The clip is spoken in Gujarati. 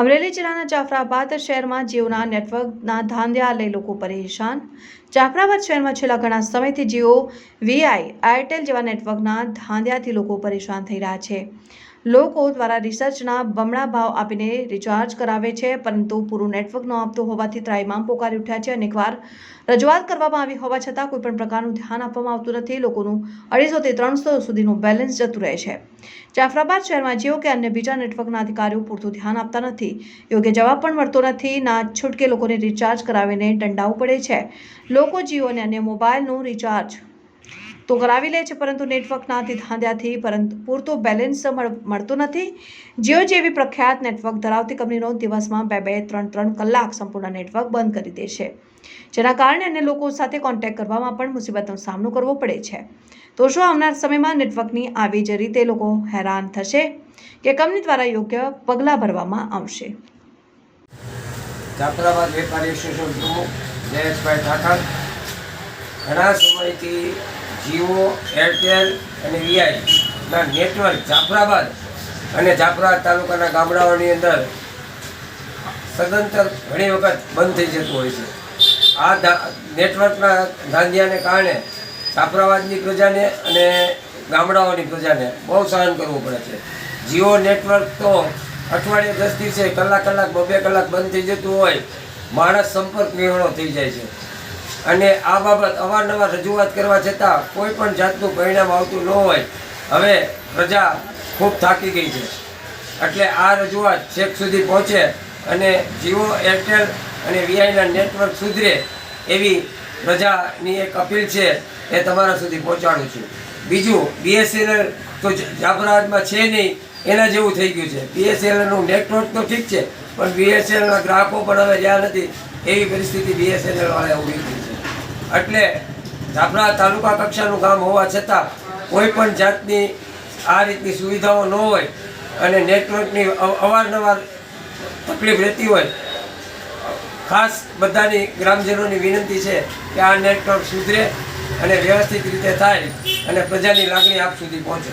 અમરેલી જિલ્લાના જાફરાબાદ શહેરમાં જીઓના નેટવર્કના ધાંધ્યાલય લોકો પરેશાન. જાફરાબાદ શહેરમાં છેલ્લા ઘણા સમયથી જીઓ વીઆઈ એરટેલ જેવા નેટવર્કના ધાંધ્યાથી લોકો પરેશાન થઈ રહ્યા છે. લોકો દ્વારા રિસર્ચના બમણા ભાવ આપીને રિચાર્જ કરાવે છે, પરંતુ પૂરું નેટવર્ક ન આપતું હોવાથી ત્રાહિમામ પોકારી ઉઠ્યા છે. અનેકવાર રજૂઆત કરવામાં આવી હોવા છતાં કોઈપણ પ્રકારનું ધ્યાન આપવામાં આવતું નથી. લોકોનું અઢીસોથી ત્રણસો સુધીનું બેલેન્સ જતું રહે છે. જાફરાબાદ શહેરમાં જીઓ કે અન્ય બીજા નેટવર્કના અધિકારીઓ પૂરતું ધ્યાન આપતા નથી. યોગ્ય જવાબ પણ મળતો નથી. ના છૂટકે લોકોને રિચાર્જ કરાવીને દંડાવવું પડે છે. લોકો જીઓ અને અન્ય મોબાઈલનું રિચાર્જ તો કરાવી લે છે, પરંતુ નેટવર્કના ધાંધ્યાથી, પરંતુ પૂરતો બેલેન્સ મળતો નથી. જીઓ જેવી પ્રખ્યાત નેટવર્ક ધરાવતી કંપનીનો દિવસમાં બે બે, ત્રણ ત્રણ કલાક સંપૂર્ણ નેટવર્ક બંધ કરી દે છે. જેના કારણે અન્ય લોકો સાથે કોન્ટેક્ટ કરવામાં પણ મુસીબતનો સામનો કરવો પડે છે. તો શું આવનાર સમયમાં નેટવર્કની આવી જ રીતે લોકો હેરાન થશે કે કંપની દ્વારા યોગ્ય પગલાં ભરવામાં આવશે? જાફરાબાદ વેપારી એસોસિએશન પ્રમુખ જયેશભાઈ ઠાકર. ઘણા સમયથી જીઓ, એરટેલ અને વીઆઈના નેટવર્ક જાફરાબાદ અને જાફરાબાદ તાલુકાના ગામડાઓની અંદર સદંતર ઘણી વખત બંધ થઈ જતું હોય છે. આ નેટવર્કના ધાંધિયાને કારણે જાફરાબાદની પ્રજાને અને ગામડાઓની પ્રજાને બહુ સહન કરવું પડે છે. જીઓ નેટવર્ક તો અઠવાડિયે દસ દિવસે કલાક કલાક, બબે કલાક બંધ થઈ જતું હોય, માણસ સંપર્ક વિહોણો થઈ જાય છે. અને આ બાબત અવારનવાર રજૂઆત કરવા છતાં કોઈ પણ જાતનું પરિણામ આવતું ન હોય. હવે પ્રજા ખૂબ થાકી ગઈ છે. એટલે આ રજૂઆત છેક સુધી પહોંચે અને જીઓ એરટેલ અને વીઆઈના નેટવર્ક સુધરે એવી પ્રજાની એક અપીલ છે એ તમારા સુધી પહોંચાડું છું. બીજું, બીએસએનએલ તો જાફરાબાદમાં છે નહીં, એના જેવું થઈ ગયું છે. બીએસએનએલનું નેટવર્ક તો ઠીક છે, પણ બીએસએનએલના ગ્રાહકો પણ હવે રહ્યા નથી, એવી પરિસ્થિતિ બીએસએનએલ વાળા ઊભી થઈ છે. એટલે આપણા તાલુકા કક્ષાનું ગામ હોવા છતાં કોઈ પણ જાતની આ રીતની સુવિધાઓ ન હોય અને નેટવર્કની અવ- અવારનવાર તકલીફ રહેતી હોય, ખાસ બધાની ગ્રામજનોની વિનંતી છે કે આ નેટવર્ક સુધરે અને વ્યવસ્થિત રીતે થાય અને પ્રજાની લાગણી આપ સુધી પહોંચે.